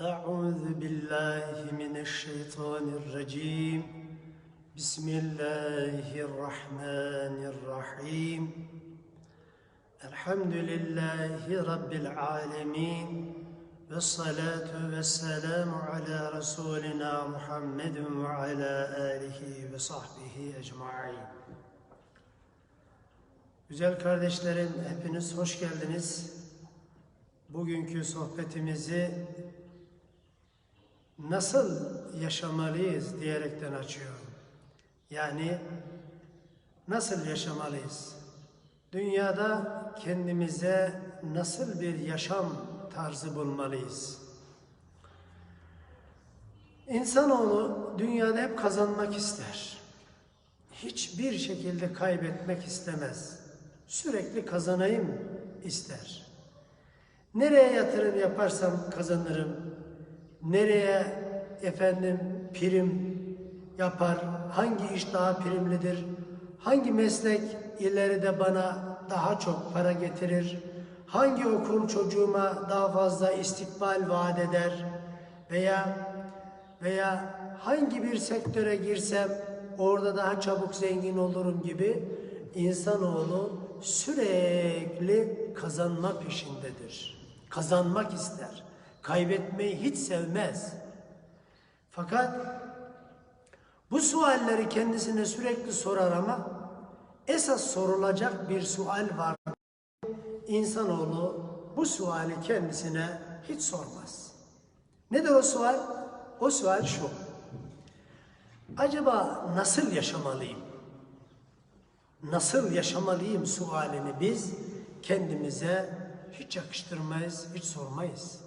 أعوذ بالله من الشيطان الرجيم بسم الله الرحمن الرحيم الحمد لله رب العالمين والصلاة والسلام على رسولنا محمد وعلى آله وصحبه أجمعين Güzel kardeşlerim, hepiniz hoş geldiniz. Bugünkü sohbetimizi nasıl yaşamalıyız diyerekten açıyorum. Yani nasıl yaşamalıyız? Dünyada kendimize nasıl bir yaşam tarzı bulmalıyız? İnsanoğlu dünyada hep kazanmak ister. Hiçbir şekilde kaybetmek istemez. Sürekli kazanayım ister. Nereye yatırım yaparsam kazanırım. Nereye efendim prim yapar, hangi iş daha primlidir, hangi meslek ileride bana daha çok para getirir, hangi okul çocuğuma daha fazla istikbal vaat eder veya veya hangi bir sektöre girsem orada daha çabuk zengin olurum gibi insanoğlu sürekli kazanma peşindedir. Kazanmak ister. Kaybetmeyi hiç sevmez. Fakat bu sualleri kendisine sürekli sorar ama esas sorulacak bir sual var. İnsanoğlu bu suali kendisine hiç sormaz. Nedir o sual? O sual şu. Acaba nasıl yaşamalıyım? Nasıl yaşamalıyım sualini biz kendimize hiç yakıştırmayız, hiç sormayız.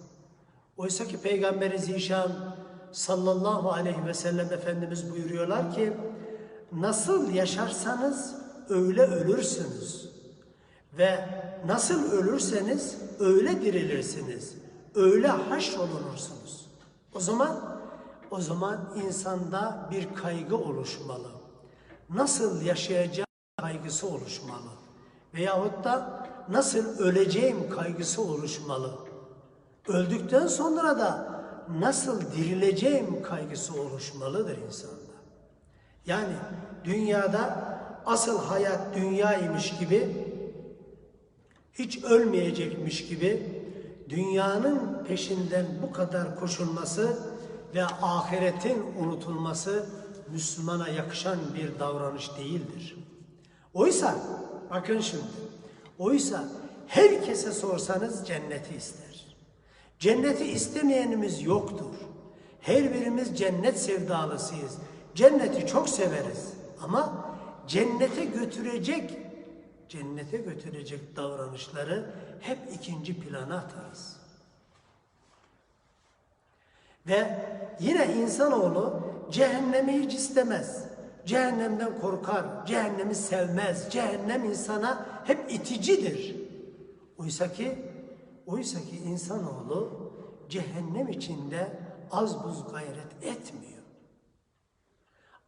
Oysa ki Peygamberi Zişan sallallahu aleyhi ve sellem Efendimiz buyuruyorlar ki nasıl yaşarsanız öyle ölürsünüz ve nasıl ölürseniz öyle dirilirsiniz, öyle haşrolunursunuz. O zaman o zaman insanda bir kaygı oluşmalı. Nasıl yaşayacağım kaygısı oluşmalı. Veyahut da nasıl öleceğim kaygısı oluşmalı. Öldükten sonra da nasıl dirileceğim kaygısı oluşmalıdır insanda. Yani dünyada asıl hayat dünyaymış gibi hiç ölmeyecekmiş gibi dünyanın peşinden bu kadar koşulması ve ahiretin unutulması Müslümana yakışan bir davranış değildir. Oysa bakın şimdi oysa herkese sorsanız cenneti ister. Cenneti istemeyenimiz yoktur. Her birimiz cennet sevdalısıyız. Cenneti çok severiz ama cennete götürecek cennete götürecek davranışları hep ikinci plana atarız. Ve yine insanoğlu cehennemi hiç istemez. Cehennemden korkar, cehennemi sevmez. Cehennem insana hep iticidir. Oysa ki, oysa ki insanoğlu cehennem içinde az buz gayret etmiyor.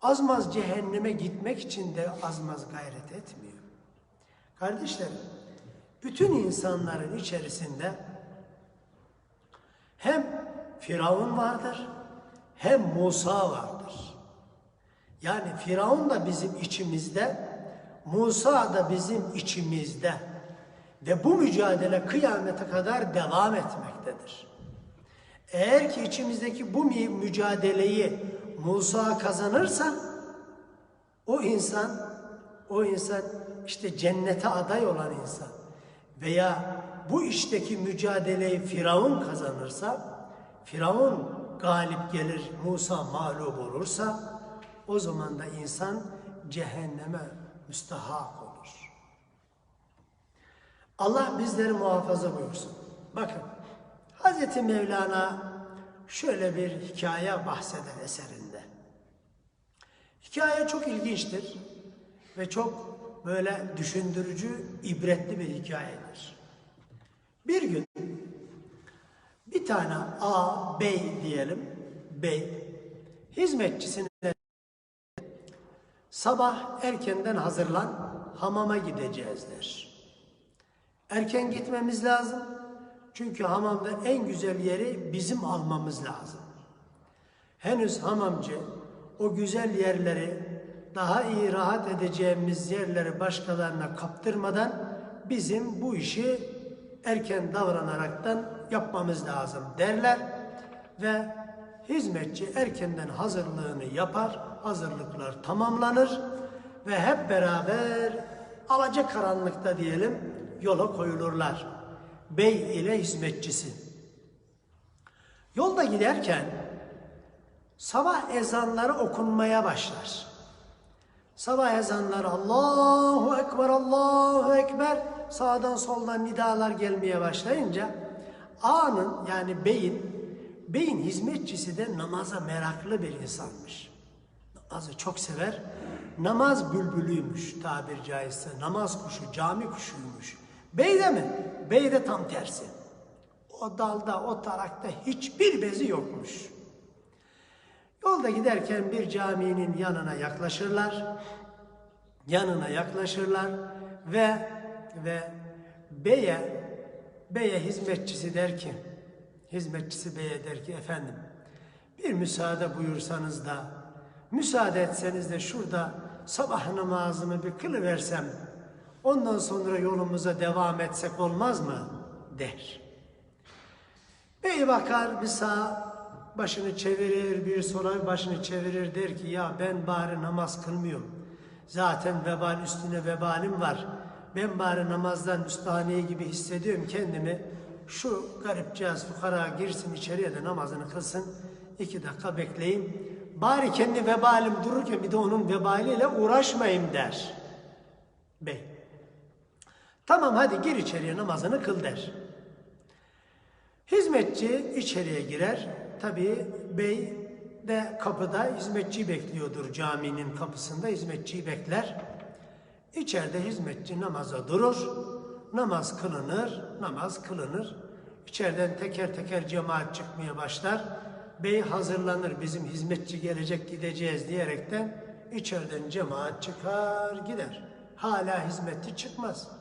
Azmaz cehenneme gitmek için de azmaz gayret etmiyor. Kardeşlerim, bütün insanların içerisinde hem Firavun vardır, hem Musa vardır. Yani Firavun da bizim içimizde, Musa da bizim içimizde. Ve bu mücadele kıyamete kadar devam etmektedir. Eğer ki içimizdeki bu mücadeleyi Musa kazanırsa, o insan, o insan işte cennete aday olan insan veya bu işteki mücadeleyi Firavun kazanırsa, Firavun galip gelir, Musa mağlup olursa, o zaman da insan cehenneme müstahak olur. Allah bizleri muhafaza buyursun. Bakın, Hz. Mevlana şöyle bir hikaye bahseder eserinde. Hikaye çok ilginçtir ve çok böyle düşündürücü, ibretli bir hikayedir. Bir gün bir tane A, bey diyelim, bey, hizmetçisine sabah erkenden hazırlan, hamama gideceğiz der. Erken gitmemiz lazım. Çünkü hamamda en güzel yeri bizim almamız lazım. Henüz hamamcı o güzel yerleri daha iyi rahat edeceğimiz yerleri başkalarına kaptırmadan bizim bu işi erken davranaraktan yapmamız lazım derler ve hizmetçi erkenden hazırlığını yapar, hazırlıklar tamamlanır ve hep beraber alaca karanlıkta diyelim yola koyulurlar. Bey ile hizmetçisi. Yolda giderken sabah ezanları okunmaya başlar. Sabah ezanları Allahu Ekber, Allahu Ekber sağdan soldan nidalar gelmeye başlayınca ağanın yani beyin, beyin hizmetçisi de namaza meraklı bir insanmış. Namazı çok sever. Namaz bülbülüymüş tabir caizse. Namaz kuşu, cami kuşuymuş. Bey de mi? Bey de tam tersi. O dalda, o tarakta hiçbir bezi yokmuş. Yolda giderken bir caminin yanına yaklaşırlar. Yanına yaklaşırlar ve ve beye beye hizmetçisi der ki hizmetçisi beye der ki efendim bir müsaade buyursanız da müsaade etseniz de şurada sabah namazımı bir kılıversem ondan sonra yolumuza devam etsek olmaz mı der. Bey bakar bir sağ başını çevirir, bir sola başını çevirir der ki ya ben bari namaz kılmıyorum. Zaten vebal üstüne vebalim var. Ben bari namazdan müstahane gibi hissediyorum kendimi. Şu garipcağız fukara girsin içeriye de namazını kılsın. iki dakika bekleyeyim. Bari kendi vebalim dururken bir de onun vebaliyle uğraşmayayım der. Bey. Tamam hadi gir içeriye namazını kıl der. Hizmetçi içeriye girer. Tabii bey de kapıda hizmetçi bekliyordur caminin kapısında hizmetçiyi bekler. İçeride hizmetçi namaza durur. Namaz kılınır, namaz kılınır. İçeriden teker teker cemaat çıkmaya başlar. Bey hazırlanır bizim hizmetçi gelecek gideceğiz diyerekten içeriden cemaat çıkar gider. Hala hizmetçi çıkmaz.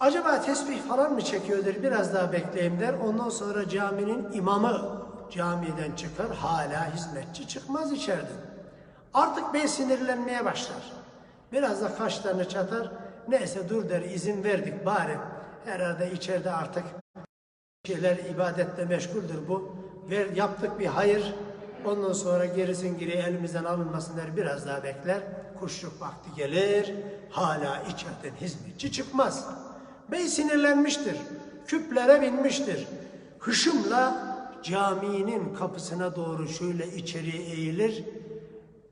Acaba tesbih falan mı çekiyordur biraz daha bekleyeyim der. Ondan sonra caminin imamı camiden çıkar hala hizmetçi çıkmaz içeriden. Artık bey sinirlenmeye başlar. Biraz da kaşlarını çatar. Neyse dur der izin verdik bari. Herhalde içeride artık şeyler ibadetle meşguldür bu. Ver, yaptık bir hayır. Ondan sonra gerisin geri elimizden alınmasın der. Biraz daha bekler. Kuşluk vakti gelir. Hala içeriden hizmetçi çıkmaz. Bey sinirlenmiştir. Küplere binmiştir. Hışımla caminin kapısına doğru şöyle içeriye eğilir.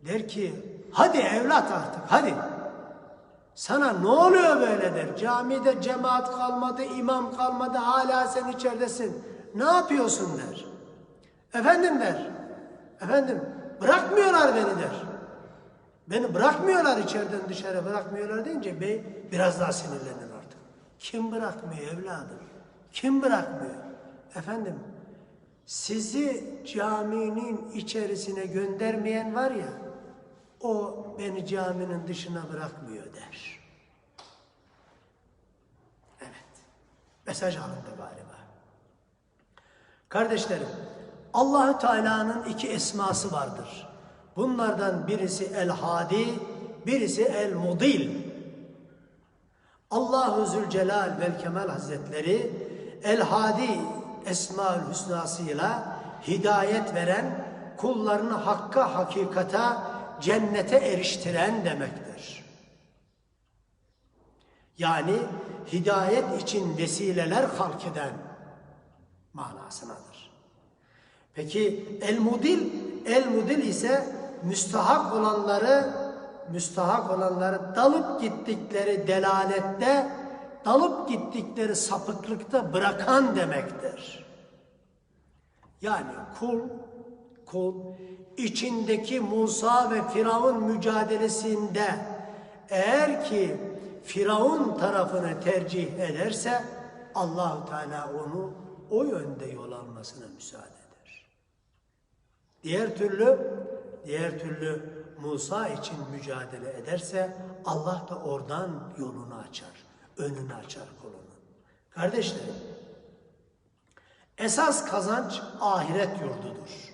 Der ki hadi evlat artık hadi. Sana ne oluyor böyle der. Camide cemaat kalmadı, imam kalmadı, hala sen içeridesin. Ne yapıyorsun der. Efendim der. Efendim bırakmıyorlar beni der. Beni bırakmıyorlar içeriden dışarı bırakmıyorlar deyince bey biraz daha sinirlenir. Kim bırakmıyor evladım? Kim bırakmıyor? Efendim sizi caminin içerisine göndermeyen var ya o beni caminin dışına bırakmıyor der. Evet. Mesaj alındı galiba. Kardeşlerim, Allahü Teala'nın iki esması vardır. Bunlardan birisi El Hadi, birisi El Mudil. Allahu Zülcelal vel Kemal Hazretleri El Hadi Esmaül Hüsnasıyla hidayet veren, kullarını hakka, hakikata, cennete eriştiren demektir. Yani hidayet için vesileler halk eden manasınadır. Peki el-mudil, el-mudil ise müstahak olanları, müstahak olanları dalıp gittikleri delalette, dalıp gittikleri sapıklıkta bırakan demektir. Yani kul, kul içindeki Musa ve Firavun mücadelesinde eğer ki Firavun tarafını tercih ederse Allahu Teala onu o yönde yol almasına müsaade eder. Diğer türlü diğer türlü Musa için mücadele ederse Allah da oradan yolunu açar, önünü açar kulunu. Kardeşlerim esas kazanç ahiret yurdudur.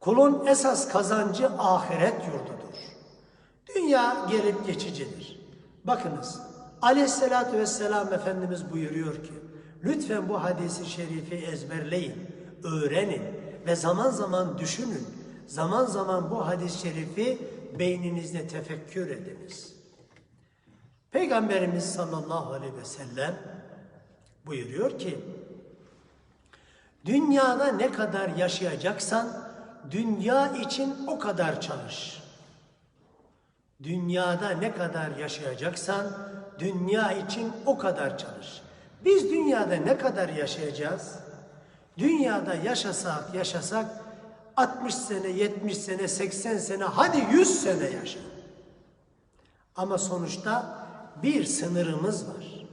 Kulun esas kazancı ahiret yurdudur. Dünya gelip geçicidir. Bakınız aleyhissalatü vesselam Efendimiz buyuruyor ki lütfen bu hadisi şerifi ezberleyin, öğrenin ve zaman zaman düşünün. Zaman zaman bu hadis-i şerifi beyninizde tefekkür ediniz. Peygamberimiz sallallahu aleyhi ve sellem buyuruyor ki dünyada ne kadar yaşayacaksan dünya için o kadar çalış. Dünyada ne kadar yaşayacaksan dünya için o kadar çalış. Biz dünyada ne kadar yaşayacağız? Dünyada yaşasak yaşasak 60 sene, 70 sene, 80 sene, hadi 100 sene yaşa. Ama sonuçta bir sınırımız var.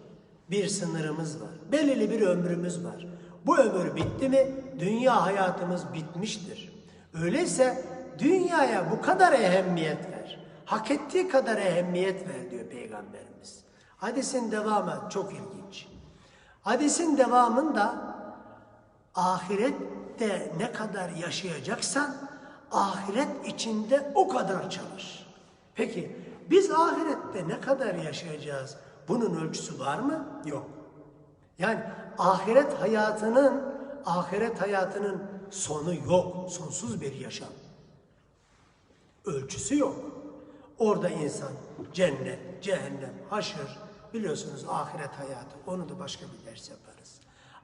Bir sınırımız var. Belirli bir ömrümüz var. Bu ömür bitti mi dünya hayatımız bitmiştir. Öyleyse dünyaya bu kadar ehemmiyet ver. Hak ettiği kadar ehemmiyet ver diyor Peygamberimiz. Hadisin devamı çok ilginç. Hadisin devamında ahirette ne kadar yaşayacaksan ahiret içinde o kadar çalış. Peki biz ahirette ne kadar yaşayacağız? Bunun ölçüsü var mı? Yok. Yani ahiret hayatının ahiret hayatının sonu yok. Sonsuz bir yaşam. Ölçüsü yok. Orada insan cennet, cehennem, haşır biliyorsunuz ahiret hayatı. Onu da başka bir ders yaparız.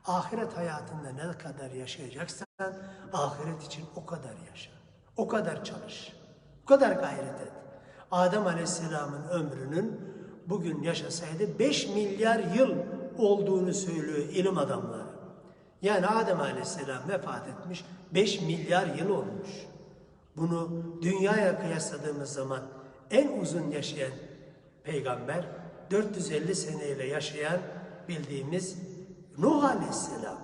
Ahiret hayatında ne kadar yaşayacaksan ahiret için o kadar yaşa. O kadar çalış. O kadar gayret et. Adem Aleyhisselam'ın ömrünün bugün yaşasaydı 5 milyar yıl olduğunu söylüyor ilim adamları. Yani Adem Aleyhisselam vefat etmiş 5 milyar yıl olmuş. Bunu dünyaya kıyasladığımız zaman en uzun yaşayan peygamber 450 seneyle yaşayan bildiğimiz Nuh Aleyhisselam.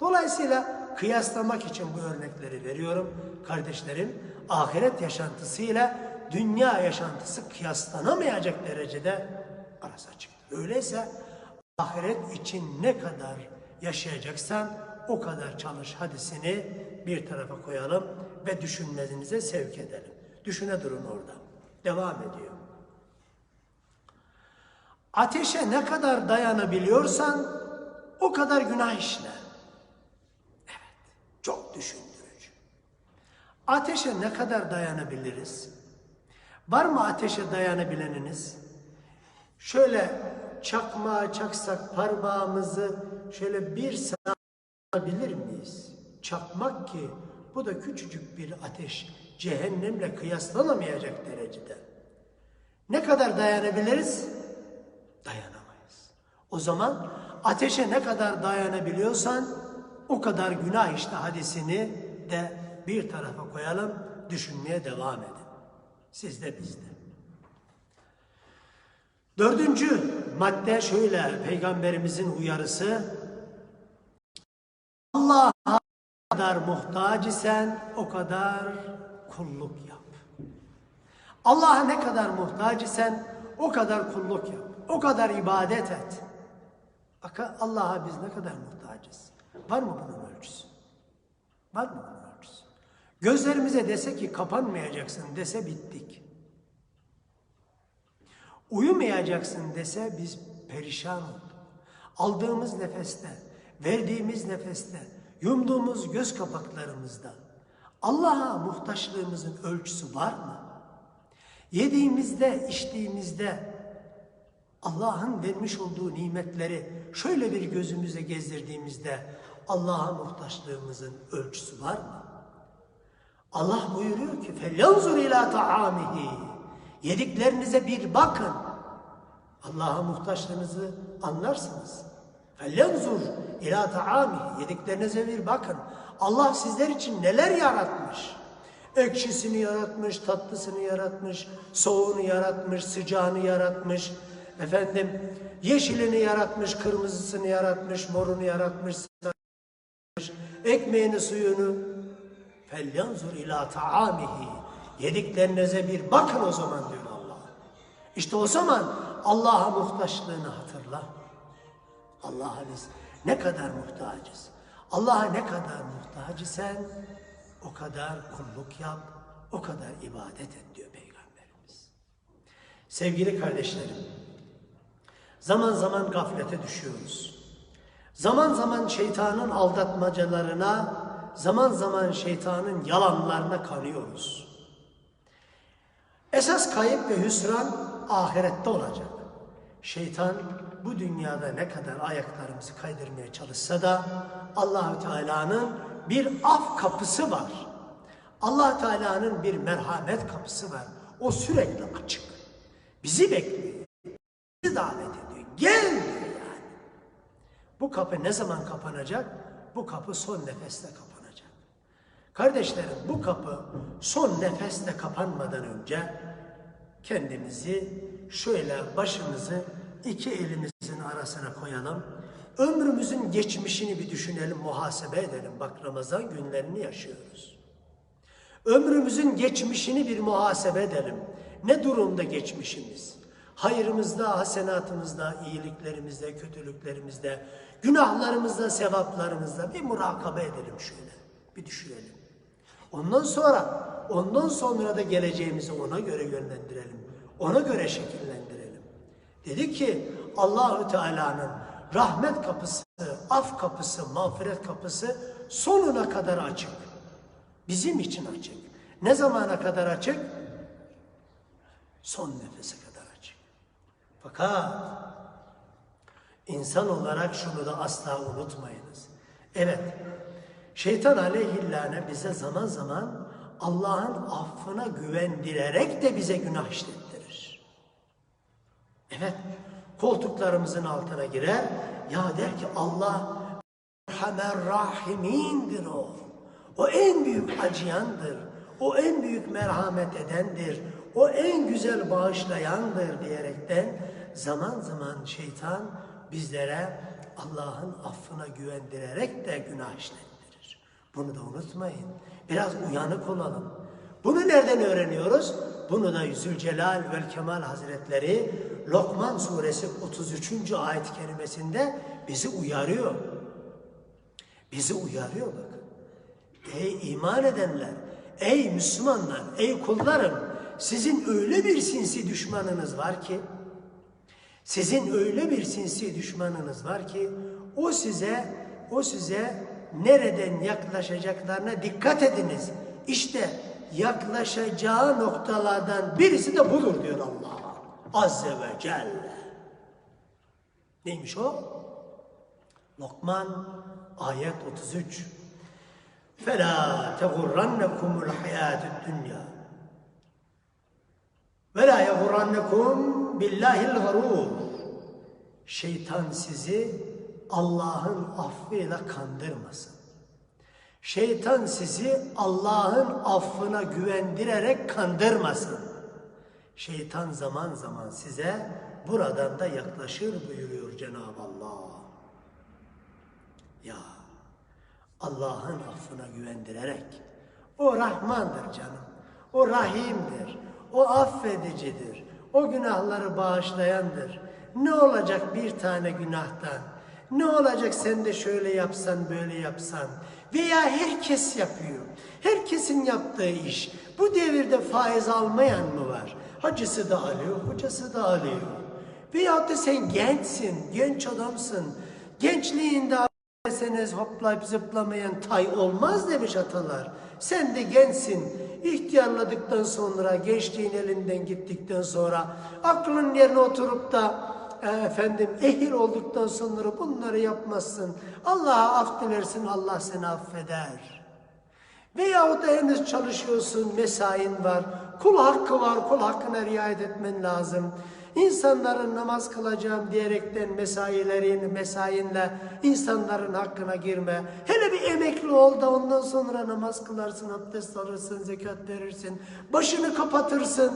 Dolayısıyla kıyaslamak için bu örnekleri veriyorum kardeşlerim. Ahiret yaşantısıyla dünya yaşantısı kıyaslanamayacak derecede arası açıktır. Öyleyse ahiret için ne kadar yaşayacaksan o kadar çalış hadisini bir tarafa koyalım ve düşünmenize sevk edelim. Düşüne durun orada. Devam ediyor. Ateşe ne kadar dayanabiliyorsan o kadar günah işle. Evet, çok düşündürücü. Ateşe ne kadar dayanabiliriz? Var mı ateşe dayanabileniniz? Şöyle çakmağa çaksak parmağımızı şöyle bir saat bilir miyiz? Çakmak ki bu da küçücük bir ateş. Cehennemle kıyaslanamayacak derecede. Ne kadar dayanabiliriz? Dayanamayız. O zaman ateşe ne kadar dayanabiliyorsan o kadar günah işte hadisini de bir tarafa koyalım, düşünmeye devam edin. Siz de biz de. Dördüncü madde şöyle peygamberimizin uyarısı Allah'a kadar muhtaç isen o kadar kulluk yap. Allah'a ne kadar muhtaç isen o kadar kulluk yap. O kadar ibadet et. Allah'a biz ne kadar muhtacız? Var mı bunun ölçüsü? Var mı bunun ölçüsü? Gözlerimize dese ki kapanmayacaksın dese bittik. Uyumayacaksın dese biz perişan olduk. Aldığımız nefeste, verdiğimiz nefeste, yumduğumuz göz kapaklarımızda Allah'a muhtaçlığımızın ölçüsü var mı? Yediğimizde, içtiğimizde Allah'ın vermiş olduğu nimetleri şöyle bir gözümüze gezdirdiğimizde Allah'a muhtaçlığımızın ölçüsü var mı? Allah buyuruyor ki فَلْيَنْظُرْ ila taamihi Yediklerinize bir bakın. Allah'a muhtaçlığınızı anlarsınız. فَلْيَنْظُرْ ila taamihi Yediklerinize bir bakın. Allah sizler için neler yaratmış? Ekşisini yaratmış, tatlısını yaratmış, soğuğunu yaratmış, sıcağını yaratmış. Efendim yeşilini yaratmış, kırmızısını yaratmış, morunu yaratmış, ekmeğini, suyunu. Felyanzur ila taamihi. Yediklerinize bir bakın o zaman diyor Allah. İşte o zaman Allah'a muhtaçlığını hatırla. Allah'a biz ne kadar muhtacız. Allah'a ne kadar muhtaç isen o kadar kulluk yap, o kadar ibadet et diyor Peygamberimiz. Sevgili kardeşlerim, zaman zaman gaflete düşüyoruz. Zaman zaman şeytanın aldatmacalarına, zaman zaman şeytanın yalanlarına kanıyoruz. Esas kayıp ve hüsran ahirette olacak. Şeytan bu dünyada ne kadar ayaklarımızı kaydırmaya çalışsa da Allahü Teala'nın bir af kapısı var. Allah Teala'nın bir merhamet kapısı var. O sürekli açık. Bizi bekliyor. Bizi davet. Gel diyor yani. Bu kapı ne zaman kapanacak? Bu kapı son nefeste kapanacak. Kardeşlerim bu kapı son nefeste kapanmadan önce kendimizi şöyle başımızı iki elimizin arasına koyalım. Ömrümüzün geçmişini bir düşünelim, muhasebe edelim. Bak Ramazan günlerini yaşıyoruz. Ömrümüzün geçmişini bir muhasebe edelim. Ne durumda geçmişimiz? Hayırımızda, hasenatımızda, iyiliklerimizde, kötülüklerimizde, günahlarımızda, sevaplarımızda bir murakabe edelim şöyle. Bir düşünelim. Ondan sonra, ondan sonra da geleceğimizi ona göre yönlendirelim. Ona göre şekillendirelim. Dedi ki Allahü Teala'nın rahmet kapısı, af kapısı, mağfiret kapısı sonuna kadar açık. Bizim için açık. Ne zamana kadar açık? Son nefese. Fakat insan olarak şunu da asla unutmayınız. Evet, şeytan aleyhillâne bize zaman zaman Allah'ın affına güvendirerek de bize günah işlettirir. Evet, koltuklarımızın altına girer, ya der ki Allah Erhamer Rahimindir o. O en büyük acıyandır. O en büyük merhamet edendir. O en güzel bağışlayandır diyerekten zaman zaman şeytan bizlere Allah'ın affına güvendirerek de günah işlettirir. Bunu da unutmayın. Biraz uyanık olalım. Bunu nereden öğreniyoruz? Bunu da Zülcelal ve Kemal Hazretleri Lokman suresi 33. ayet-i kerimesinde bizi uyarıyor. Bizi uyarıyor bakın. Ey iman edenler, ey Müslümanlar, ey kullarım, sizin öyle bir sinsi düşmanınız var ki, sizin öyle bir sinsi düşmanınız var ki, o size, o size nereden yaklaşacaklarına dikkat ediniz. İşte yaklaşacağı noktalardan birisi de budur diyor Allah Azze ve Celle. Neymiş o? Lokman ayet 33. فَلَا تَغُرَّنَّكُمُ الْحَيَاةُ الدُّنْيَا وَلَا يَغُرَّنَّكُمْ billahil garur. Şeytan sizi Allah'ın affıyla kandırmasın. Şeytan sizi Allah'ın affına güvendirerek kandırmasın. Şeytan zaman zaman size buradan da yaklaşır buyuruyor Cenab-ı Allah. Ya Allah'ın affına güvendirerek. O Rahmandır canım. O Rahim'dir. O affedicidir. O günahları bağışlayandır. Ne olacak bir tane günahtan? Ne olacak sen de şöyle yapsan böyle yapsan? Veya herkes yapıyor. Herkesin yaptığı iş. Bu devirde faiz almayan mı var? Hacısı da alıyor, hocası da alıyor. Veyahut da sen gençsin, genç adamsın. Gençliğinde Deseniz hoplayıp zıplamayan tay olmaz demiş atalar. Sen de gençsin. İhtiyarladıktan sonra, gençliğin elinden gittikten sonra, aklın yerine oturup da e, efendim ehil olduktan sonra bunları yapmazsın. Allah'a af dilersin, Allah seni affeder. Veyahut da henüz çalışıyorsun, mesain var, kul hakkı var, kul hakkına riayet etmen lazım. İnsanların namaz kılacağım diyerekten mesailerini, mesainle insanların hakkına girme. Hele bir emekli ol da ondan sonra namaz kılarsın, abdest alırsın, zekat verirsin, başını kapatırsın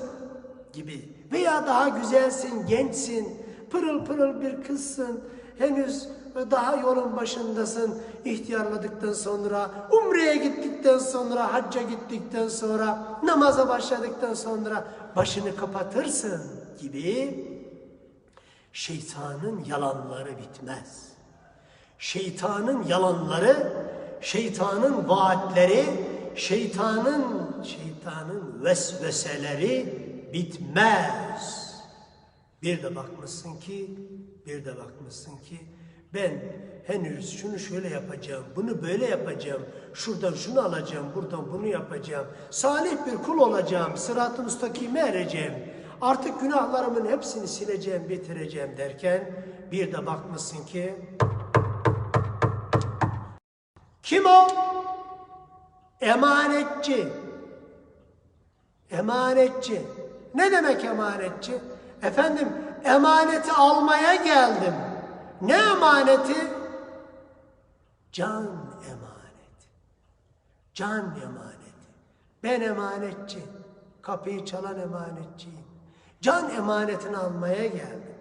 gibi. Veya daha güzelsin, gençsin, pırıl pırıl bir kızsın, henüz daha yolun başındasın ihtiyarladıktan sonra, umreye gittikten sonra, hacca gittikten sonra, namaza başladıktan sonra başını kapatırsın gibi şeytanın yalanları bitmez. Şeytanın yalanları şeytanın vaatleri, şeytanın şeytanın vesveseleri bitmez. Bir de bakmışsın ki, bir de bakmışsın ki ben henüz şunu şöyle yapacağım, bunu böyle yapacağım, şuradan şunu alacağım, buradan bunu yapacağım. Salih bir kul olacağım, sırat-ı müstakime ereceğim. Artık günahlarımın hepsini sileceğim, bitireceğim derken bir de bakmışsın ki kim o? Emanetçi. Emanetçi. Ne demek emanetçi? Efendim emaneti almaya geldim. Ne emaneti? Can emaneti. Can emaneti. Ben emanetçi. Kapıyı çalan emanetçiyim. Can emanetini almaya geldim.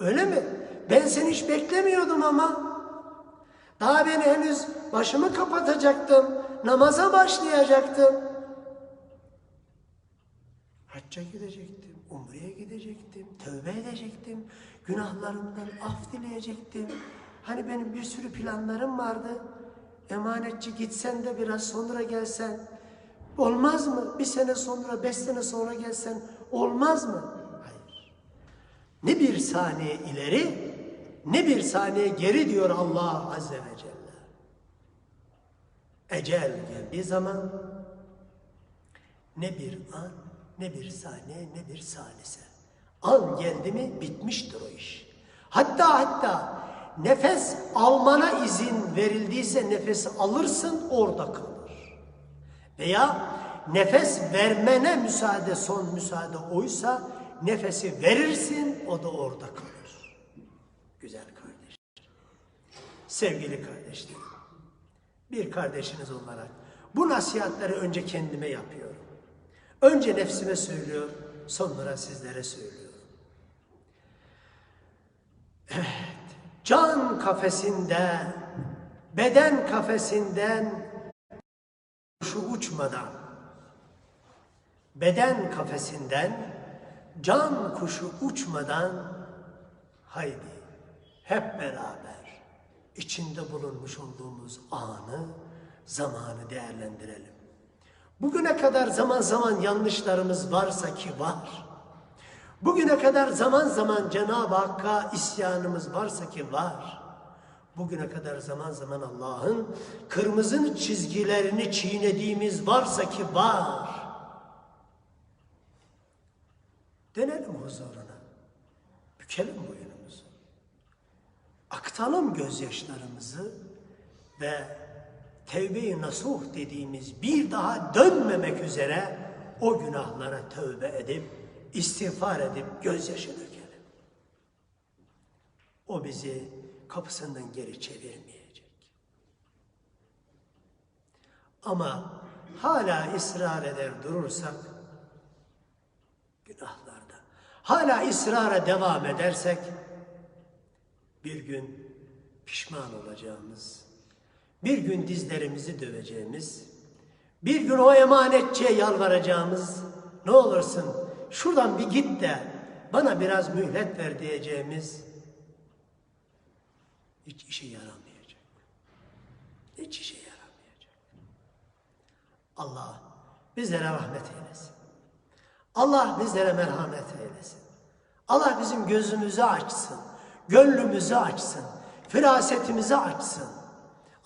Öyle mi? Ben seni hiç beklemiyordum ama. Daha ben henüz başımı kapatacaktım. Namaza başlayacaktım. Hacca gidecektim, umreye gidecektim, tövbe edecektim, günahlarımdan af dileyecektim. Hani benim bir sürü planlarım vardı. Emanetçi gitsen de biraz sonra gelsen olmaz mı? Bir sene sonra, beş sene sonra gelsen olmaz mı? Hayır. Ne bir saniye ileri, ne bir saniye geri diyor Allah Azze ve Celle. Ecel geldiği zaman ne bir an, ne bir saniye, ne bir salise. An geldi mi bitmiştir o iş. Hatta hatta nefes almana izin verildiyse nefesi alırsın orada kalır. Veya nefes vermene müsaade son müsaade oysa nefesi verirsin o da orada kalır. Güzel kardeş. Sevgili kardeşlerim. Bir kardeşiniz olarak bu nasihatleri önce kendime yapıyorum. Önce nefsime söylüyor, sonra sizlere söylüyorum. Evet, can kafesinde, beden kafesinden şu uçmadan, beden kafesinden can kuşu uçmadan haydi hep beraber içinde bulunmuş olduğumuz anı, zamanı değerlendirelim. Bugüne kadar zaman zaman yanlışlarımız varsa ki var. Bugüne kadar zaman zaman Cenab-ı Hakk'a isyanımız varsa ki var. Bugüne kadar zaman zaman Allah'ın kırmızı çizgilerini çiğnediğimiz varsa ki var. Dönelim huzuruna. Bükelim boynumuzu. Aktalım gözyaşlarımızı ve tevbe-i nasuh dediğimiz bir daha dönmemek üzere o günahlara tövbe edip, istiğfar edip gözyaşı dökelim. O bizi kapısından geri çevirmeyecek. Ama hala ısrar eder durursak günahlarda, hala ısrara devam edersek bir gün pişman olacağımız, bir gün dizlerimizi döveceğimiz, bir gün o emanetçiye yalvaracağımız, ne olursun şuradan bir git de bana biraz mühlet ver diyeceğimiz hiç işe yaramayacak. Hiç işe yaramayacak. Allah bizlere rahmet eylesin. Allah bizlere merhamet eylesin. Allah bizim gözümüzü açsın, gönlümüzü açsın, firasetimizi açsın.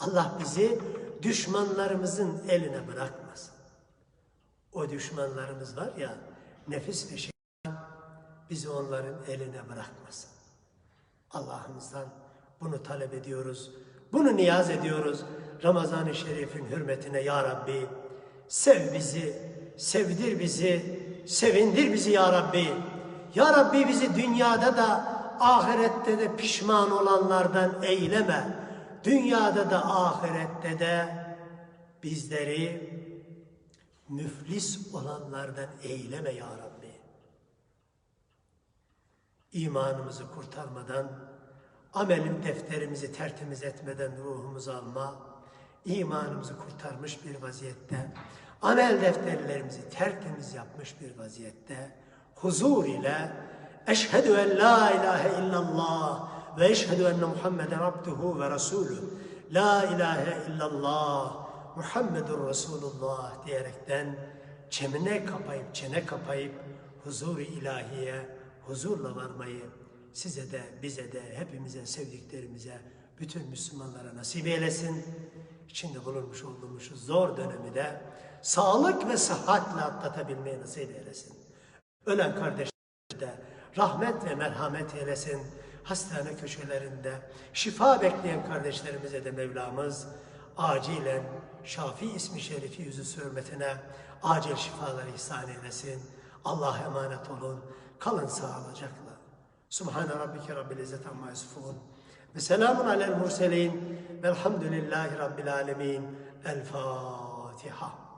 Allah bizi düşmanlarımızın eline bırakmasın. O düşmanlarımız var ya, nefis ve şeytan bizi onların eline bırakmasın. Allah'ımızdan bunu talep ediyoruz. Bunu niyaz ediyoruz. Ramazan-ı Şerif'in hürmetine Ya Rabbi sev bizi, sevdir bizi, sevindir bizi Ya Rabbi. Ya Rabbi bizi dünyada da ahirette de pişman olanlardan eyleme. Dünyada da ahirette de bizleri müflis olanlardan eyleme ya Rabbi. İmanımızı kurtarmadan, amelim defterimizi tertemiz etmeden ruhumuzu alma, imanımızı kurtarmış bir vaziyette, amel defterlerimizi tertemiz yapmış bir vaziyette, huzur ile eşhedü en la ilahe illallah ve eşhedü enne Muhammeden abduhu ve rasulü La ilahe illallah Muhammedur Resulullah diyerekten çemine kapayıp çene kapayıp huzur-u ilahiye huzurla varmayı size de bize de hepimize sevdiklerimize bütün Müslümanlara nasip eylesin. İçinde bulunmuş olduğumuz zor dönemi de sağlık ve sıhhatle atlatabilmeyi nasip eylesin. Ölen kardeşlerimize de rahmet ve merhamet eylesin. Hastane köşelerinde şifa bekleyen kardeşlerimize de Mevlamız acilen Şafi ismi şerifi yüzü hürmetine acil şifalar ihsan eylesin. Allah'a emanet olun. Kalın sağlıcakla. Subhane rabbike rabbil izzet amma yasifun. Ve selamun alel murselin. Velhamdülillahi rabbil alemin. El Fatiha.